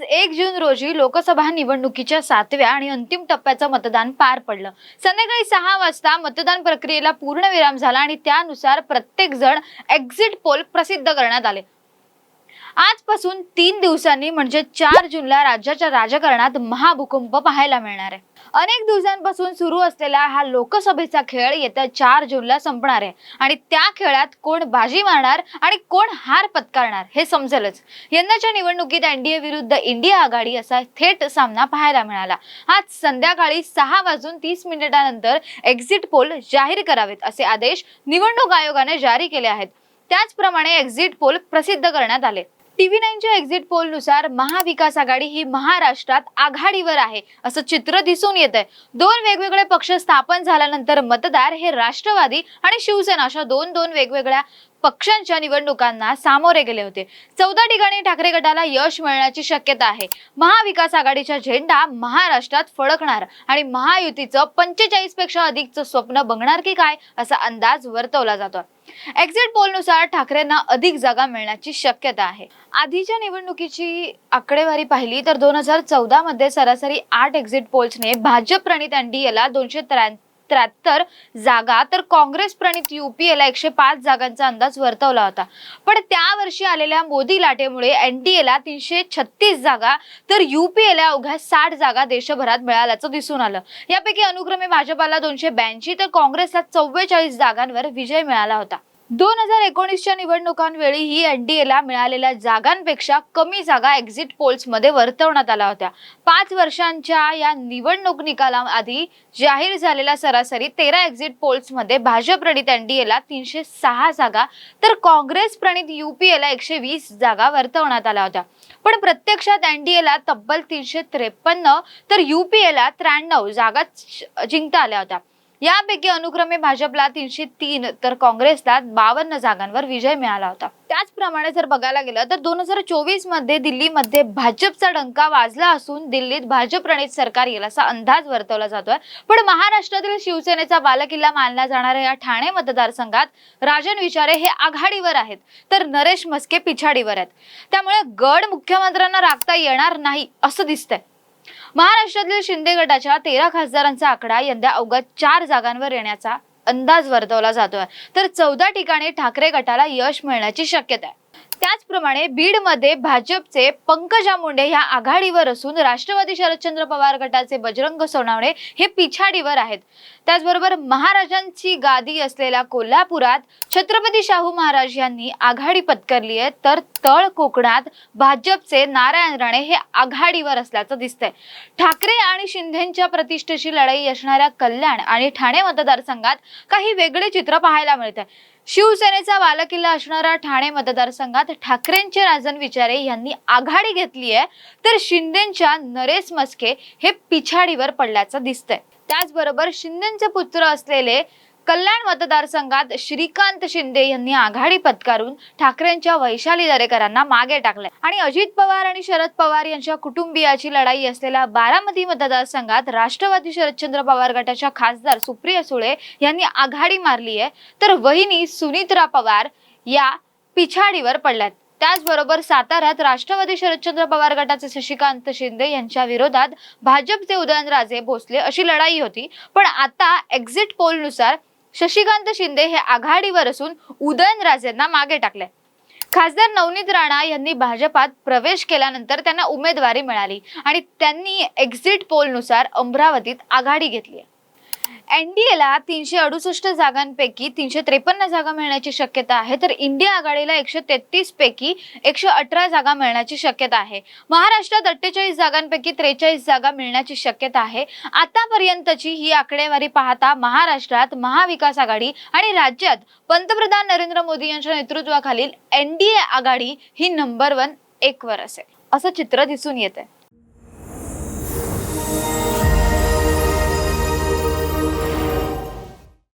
आज एक जून रोजी लोकसभा निवडणुकीच्या सातव्या आणि अंतिम टप्प्याचं मतदान पार पडलं. संध्याकाळी सहा वाजता मतदान प्रक्रियेला पूर्ण विराम झाला आणि त्यानुसार प्रत्येक जण एक्झिट पोल प्रसिद्ध करण्यात आले. आजपासून तीन दिवसांनी म्हणजे चार जूनला राज्याच्या राजकारणात महाभूकंप पाहायला मिळणार आहे. अनेक दिवसांपासून सुरू असलेला हा लोकसभेचा खेळ येत्या चार जूनला संपणार आहे. आणि त्या खेळात कोण बाजी मारणार आणि कोण हार पत्करणार हे समजेलच. यंदाच्या निवडणुकीत एनडीए विरुद्ध इंडिया आघाडी असा थेट सामना पाहायला मिळाला. आज संध्याकाळी सहा वाजून तीस मिनिटानंतर एक्झिट पोल जाहीर करावेत असे आदेश निवडणूक आयोगाने जारी केले आहेत. त्याचप्रमाणे एक्झिट पोल प्रसिद्ध करण्यात आले. टीव्ही नाईनच्या एक्झिट पोलनुसार महाविकास आघाडी ही महाराष्ट्रात आघाडीवर आहे असं चित्र दिसून येत आहे दोन वेगवेगळे पक्ष स्थापन झाल्यानंतर मतदार हे राष्ट्रवादी आणि शिवसेना अशा दोन दोन वेगवेगळ्या पक्षांच्या निवडणुकांना सामोरे गेले होते. चौदा ठिकाणी ठाकरे गटाला यश मिळण्याची शक्यता आहे. महाविकास आघाडीचा झेंडा महाराष्ट्रात फडकणार आणि महायुतीचं पंचेचाळीसपेक्षा अधिकचं स्वप्न बघणार की काय असा अंदाज वर्तवला जातो एक्झिट पोलनुसार ठाकरेंना अधिक जागा मिळण्याची शक्यता आहे. आधीच्या निवडणुकीची आकडेवारी पाहिली तर दोन हजार चौदा मध्ये सरासरी आठ एक्झिट पोल्सने भाजप प्रणित एनडीएला दोनशे त्र्याहत्तर जागा. तर काँग्रेस प्रणित युपीएला एकशे पाच जागांचा अंदाज वर्तवला होता. पण त्या वर्षी आलेल्या मोदी लाटेमुळे एनडीएला तीनशे छत्तीस जागा तर युपीएला अवघ्या साठ जागा देशभरात मिळाल्याचं दिसून आलं. यापैकी अनुक्रमे भाजपाला दोनशे ब्याऐंशी तर काँग्रेसला चव्वेचाळीस जागांवर विजय मिळाला होता. दोन हजार एकोणीसच्या निवडणुकांवेळीही एनडीएला मिळालेल्या जागांपेक्षा कमी जागा एक्झिट पोल्समध्ये वर्तवण्यात आल्या होत्या. पाच वर्षांच्या या निवडणूक निकालाआधी जाहीर झालेल्या सरासरी तेरा एक्झिट पोल्समध्ये भाजप प्रणित एनडीएला तीनशे सहा जागा तर काँग्रेस प्रणित युपीएला एकशे वीस जागा वर्तवण्यात आल्या होत्या. पण प्रत्यक्षात एनडीएला तब्बल तीनशे त्रेपन्न तर युपीएला त्र्याण्णव जागा जिंकता आल्या होत्या. यापैकी अनुक्रमे भाजपला तीनशे तीन तर काँग्रेसला बावन्न जागांवर विजय मिळाला होता. त्याचप्रमाणे जर बघायला गेलं तर दोन हजार चोवीसमध्ये दिल्लीमध्ये भाजपचा डंका वाजला असून दिल्लीत भाजप प्रणित सरकार येईल असा अंदाज वर्तवला जातोय. पण महाराष्ट्रातील शिवसेनेचा बालकिल्ला मानला जाणाऱ्या या ठाणे मतदारसंघात राजन विचारे हे आघाडीवर आहेत तर नरेश मस्के पिछाडीवर आहेत. त्यामुळे गड मुख्यमंत्र्यांना राखता येणार नाही असं दिसतंय. महाराष्ट्रातील शिंदे गटाच्या तेरा खासदारांचा आकडा यंदा अवघ्या चार जागांवर येण्याचा अंदाज वर्तवला जातोय. तर चौदा ठिकाणी ठाकरे गटाला यश मिळण्याची शक्यता आहे. त्याचप्रमाणे बीडमध्ये भाजपचे पंकजा मुंडे ह्या आघाडीवर असून राष्ट्रवादी शरदचंद्र पवार गटाचे बजरंग सोनावणे हे पिछाडीवर आहेत. त्याचबरोबर महाराजांची गादी असलेल्या कोल्हापुरात छत्रपती शाहू महाराज यांनी आघाडी पत्करली आहे. तर तळ कोकणात भाजपचे नारायण राणे हे आघाडीवर असल्याचं दिसतंय. ठाकरे आणि शिंदेच्या प्रतिष्ठेची लढाई असणाऱ्या कल्याण आणि ठाणे मतदारसंघात काही वेगळे चित्र पाहायला मिळत आहे शिवसेनेचा बालकिल्ला असणारा ठाणे मतदारसंघात ठाकरेंचे राजन विचारे यांनी आघाडी घेतली आहे तर शिंदेच्या नरेश मस्के हे पिछाडीवर पडल्याचं दिसतंय. त्याचबरोबर शिंदेचे पुत्र असलेले कल्याण मतदारसंघात श्रीकांत शिंदे यांनी आघाडी पत्कारून ठाकरेंच्या वैशाली दरेकरांना मागे टाकले आणि अजित पवार आणि शरद पवार यांच्या कुटुंबियाची लढाई असलेल्या बारामती मतदारसंघात राष्ट्रवादी शरदचंद्र पवार गटाच्या खासदार सुप्रिया सुळे यांनी आघाडी मारली आहे. तर वहिनी सुनित्रा पवार या पिछाडीवर पडल्यात. त्याचबरोबर साताऱ्यात राष्ट्रवादी शरदचंद्र पवार गटाचे शशिकांत शिंदे यांच्या विरोधात भाजपचे उदयनराजे भोसले अशी लढाई होती. पण आता एक्झिट पोलनुसार शशिकांत शिंदे हे आघाडीवर असून उदयनराजेंना मागे टाकले खासदार नवनीत राणा यांनी भाजपात प्रवेश केल्यानंतर त्यांना उमेदवारी मिळाली आणि त्यांनी एक्झिट पोलनुसार अमरावतीत आघाडी घेतली एनडीएला तीनशे अडुसष्ट जागांपैकी तीनशे त्रेपन्न जागा मिळण्याची शक्यता आहे. तर इंडिया आघाडीला एकशे तेहतीस पैकी एकशे अठरा जागा मिळण्याची शक्यता आहे. महाराष्ट्रात अठ्ठेचाळीस जागांपैकी त्रेचाळीस जागा मिळण्याची शक्यता आहे. आतापर्यंतची ही आकडेवारी पाहता महाराष्ट्रात महाविकास आघाडी आणि राज्यात पंतप्रधान नरेंद्र मोदी यांच्या नेतृत्वाखालील एनडीए आघाडी ही नंबर वन एक वर असेल. असं चित्र दिसून येत आहे